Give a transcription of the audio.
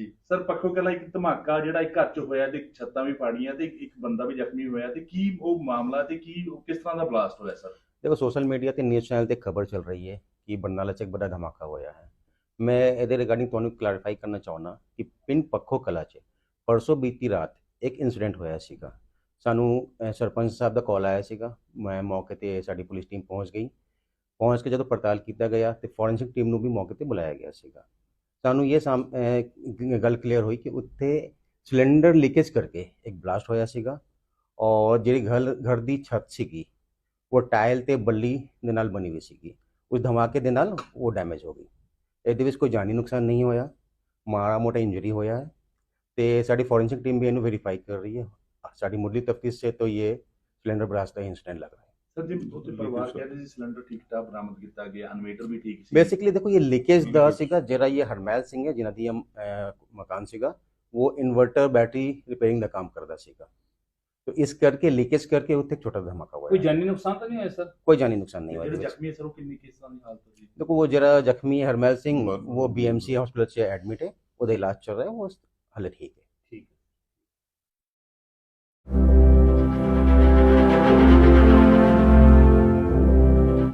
ਜੀ। ਸਰ, ਪੱਖੋ ਕਲਾ ਇੱਕ ਧਮਾਕਾ ਜਿਹੜਾ ਇੱਕ ਘਰ ਚ ਹੋਇਆ ਤੇ ਛੱਤਾਂ ਵੀ ਪਾੜੀਆਂ ਤੇ ਇੱਕ ਬੰਦਾ ਵੀ ਜ਼ਖਮੀ ਹੋਇਆ ਤੇ ਕੀ ਉਹ ਮਾਮਲਾ ਤੇ ਕੀ ਉਹ ਕਿਸ ਤਰ੍ਹਾਂ ਦਾ ਬਲਾਸਟ ਹੋਇਆ ਸਰ? ਦੇਖੋ, ਸੋਸ਼ਲ ਮੀਡੀਆ ਤੇ ਨਿਊਜ਼ ਚੈਨਲ ਤੇ ਖਬਰ ਚੱਲ ਰਹੀ ਹੈ ਕਿ ਬਰਨਾਲਾ 'ਚ ਇੱਕ ਬੜਾ ਧਮਾਕਾ ਹੋਇਆ ਹੈ। ਮੈਂ ਇਹਦੇ ਰਿਗਾਰਡਿੰਗ ਤੁਹਾਨੂੰ ਕਲੈਰੀਫਾਈ ਕਰਨਾ ਚਾਹੁੰਦਾ ਕਿ ਪਿੰਡ ਪੱਖੋ ਕਲਾ 'ਚ ਪਰਸੋਂ ਬੀਤੀ ਰਾਤ ਇੱਕ ਇਨਸੀਡੈਂਟ ਹੋਇਆ ਸੀਗਾ। ਸਾਨੂੰ ਸਰਪੰਚ ਸਾਹਿਬ ਦਾ ਕਾਲ ਆਇਆ ਸੀਗਾ। ਮੈਂ ਮੌਕੇ ਤੇ ਸਾਡੀ ਪੁਲਿਸ ਟੀਮ ਪਹੁੰਚ ਗਈ। ਪਹੁੰਚ ਕੇ ਜਦੋਂ ਪੜਤਾਲ ਕੀਤਾ ਗਿਆ ਤੇ ਫੋਰੈਂਸਿਕ ਟੀਮ ਨੂੰ ਵੀ ਮੌਕੇ ਤੇ ਬੁਲਾਇਆ ਗਿਆ ਸੀਗਾ। ਸਾਨੂੰ ਇਹ ਸਾਮ ਗੱਲ ਕਲੀਅਰ ਹੋਈ ਕਿ ਉੱਥੇ ਸਿਲੰਡਰ ਲੀਕੇਜ ਕਰਕੇ ਇੱਕ ਬਲਾਸਟ ਹੋਇਆ ਸੀਗਾ ਔਰ ਜਿਹੜੀ ਘਰ ਘਰ ਦੀ ਛੱਤ ਸੀਗੀ, ਉਹ ਟਾਇਲ ਤੇ ਬੱਲੀ ਦੇ ਨਾਲ ਬਣੀ ਹੋਈ ਸੀਗੀ। ਉਸ ਧਮਾਕੇ ਦੇ ਨਾਲ ਉਹ ਡੈਮੇਜ ਹੋ ਗਈ। ਇਹਦੇ ਵਿੱਚ ਕੋਈ ਜਾਨੀ ਨੁਕਸਾਨ ਨਹੀਂ ਹੋਇਆ, ਮਾੜਾ ਮੋਟਾ ਇੰਜਰੀ ਹੋਇਆ ਹੈ ਤੇ ਸਾਡੀ ਫੋਰੈਂਸਿਕ ਟੀਮ ਵੀ ਇਹਨੂੰ ਵੈਰੀਫਾਈ ਕਰ ਰਹੀ ਹੈ। ਸਾਡੀ ਮੁੱਢਲੀ ਤਫਤੀਸ਼ ਸੇ ਤਾਂ ਇਹ ਸਿਲੰਡਰ ਬਲਾਸਟ ਦਾ ਇਨਸੀਡੈਂਟ ਲੱਗ ਰਿਹਾ ਹੈ। ਸਰ ਜੀ ਉਹਦੇ ਪਰਿਵਾਰ ਕਹਿੰਦੇ ਸੀ ਸਿਲੰਡਰ ਠੀਕ ਠਾਕ ਬਰਾਮਦ ਕੀਤਾ ਗਿਆ ਇਨਵੇਟਰ ਵੀ ਠੀਕ ਸੀ। ਬੇਸਿਕਲੀ ਦੇਖੋ ਇਹ ਲੀਕੇਜ ਦਾ ਸੀਗਾ ਜਿਹੜਾ ਇਹ ਹਰਮੈਲ ਸਿੰਘ ਹੈ ਜਿਨ੍ਹਾਂ ਦੀ ਮਕਾਨ ਸੀਗਾ ਉਹ ਇਨਵਰਟਰ ਬੈਟਰੀ ਰਿਪੇਅਰਿੰਗ ਦਾ ਕੰਮ ਕਰਦਾ ਸੀਗਾ। ਤੋ ਇਸ ਕਰਕੇ ਲੀਕੇਜ ਕਰਕੇ ਉੱਥੇ ਛੋਟਾ ਧਮਾਕਾ ਹੋਇਆ। ਕੋਈ ਜਾਨੀ ਨੁਕਸਾਨ ਤਾਂ ਨਹੀਂ ਹੋਇਆ ਸਰ? ਕੋਈ ਜਾਨੀ ਨੁਕਸਾਨ ਨਹੀਂ ਹੋਇਆ ਜਿਹੜੇ ਜ਼ਖਮੀ ਹੈ ਸਰ ਉਹ ਕਿੰਨੀ ਕਿਸ ਤਰ੍ਹਾਂ ਦੀ ਹਾਲਤ ਹੈ ਦੇਖੋ ਉਹ ਜਿਹੜਾ ਜ਼ਖਮੀ ਹਰਮੈਲ ਸਿੰਘ ਉਹ ਬੀਐਮਸੀ ਹਸਪੀਟਲ 'ਚ ਐਡਮਿਟ ਹੈ ਉਹਦਾ ਇਲਾਜ ਚੱਲ ਰਿਹਾ ਉਹ ਹਲੇ ਠੀਕ ਹੈ।